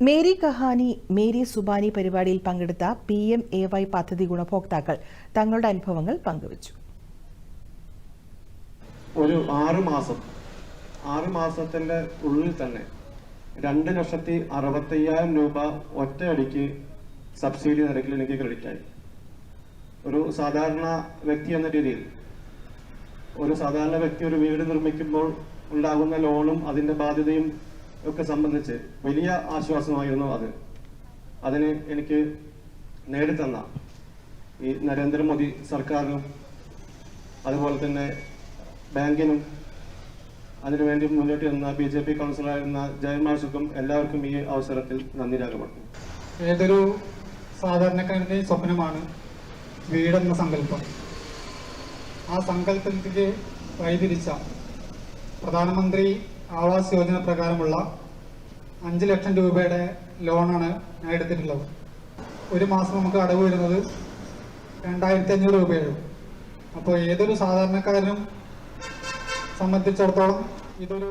Mary Kahani Mary Zubani പരിപാടിയിൽ പങ്കെടുത്ത P M A Y പദ്ധതി ഗുണഭോക്താക്കൾ തങ്ങളുടെ അനുഭവങ്ങൾ പങ്കുവച്ചു. ഒരു ആറ് മാസം ഉള്ളിൽ തന്നെ രണ്ട് ലക്ഷത്തി അറുപത്തയ്യായിരം രൂപ ഒറ്റയടിക്ക് സബ്സിഡി നിരക്കിൽ എനിക്ക് ക്രെഡിറ്റ് ആയി. ഒരു സാധാരണ വ്യക്തി എന്ന രീതിയിൽ ഒരു സാധാരണ വ്യക്തി ഒരു വീട് നിർമ്മിക്കുമ്പോൾ ഉണ്ടാകുന്ന ലോണും അതിന്റെ ബാധ്യതയും ഒക്കെ സംബന്ധിച്ച് വലിയ ആശ്വാസമായിരുന്നു അത്. അതിന് എനിക്ക് നേടിത്തന്ന ഈ നരേന്ദ്രമോദി സർക്കാരിനും അതുപോലെ തന്നെ ബാങ്കിനും അതിനുവേണ്ടി മുന്നോട്ട് വന്ന ബി ജെ പി കൗൺസിലറായിരുന്ന ജയമാഷുക്കും എല്ലാവർക്കും ഈ അവസരത്തിൽ നന്ദി രേഖപ്പെടുത്തുന്നു. ഏതൊരു സാധാരണക്കാരന്റെ സ്വപ്നമാണ് വീടെന്ന സങ്കല്പം. ആ സങ്കല്പത്തിലേക്ക് വഴിതിരിച്ച പ്രധാനമന്ത്രി ആവാസ് യോജന പ്രകാരമുള്ള അഞ്ച് ലക്ഷം രൂപയുടെ ലോണാണ് ഞാൻ എടുത്തിട്ടുള്ളത്. ഒരു മാസം നമുക്ക് അടവ് വരുന്നത് രണ്ടായിരത്തി അഞ്ഞൂറ് രൂപയാണ് അപ്പോൾ ഏതൊരു സാധാരണക്കാരനും സംബന്ധിച്ചിടത്തോളം ഇതൊരു